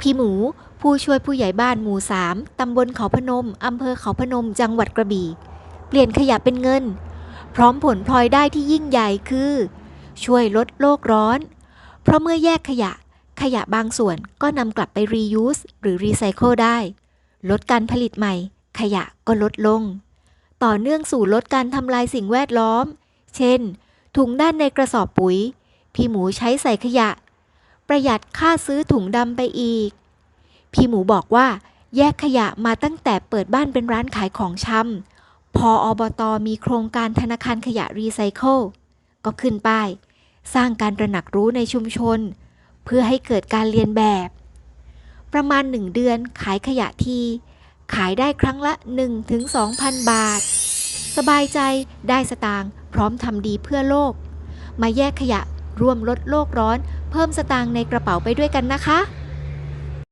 พี่หมู ผู้ช่วยผู้ใหญ่บ้านหมู่3ตำบลเขาพนม อำเภอเขาพนม จังหวัดกระบี่ เปลี่ยนขยะเป็นเงิน พร้อมผลพลอยได้ที่ยิ่งใหญ่คือ ช่วยลดโลกร้อน เพราะเมื่อแยกขยะ ขยะบางส่วนก็นำกลับไป reuse หรือ recycle ได้ ลดการผลิตใหม่ ขยะก็ลดลง ต่อเนื่องสู่ลดการทำลายสิ่งแวดล้อม เช่น ถุงด้านในกระสอบปุ๋ย พี่หมูใช้ใส่ขยะ ประหยัดค่าซื้อถุงดำไปอีก พี่หมูบอกว่า แยกขยะมาตั้งแต่เปิดบ้านเป็นร้านขายของชำพออบตมีโครงการธนาคารขยะรีไซเคิลก็ขึ้นป้าย สร้างการตระหนักรู้ในชุมชน เพื่อให้เกิดการเรียนแบบ ประมาณ1เดือนขายขยะทีขายได้ครั้งละ 1-2,000 บาท สบายใจได้สตางค์พร้อมทำดีเพื่อโลก มาแยกขยะ ร่วมลดโลกร้อน เพิ่มสตางค์ในกระเป๋าไปด้วยกันนะคะ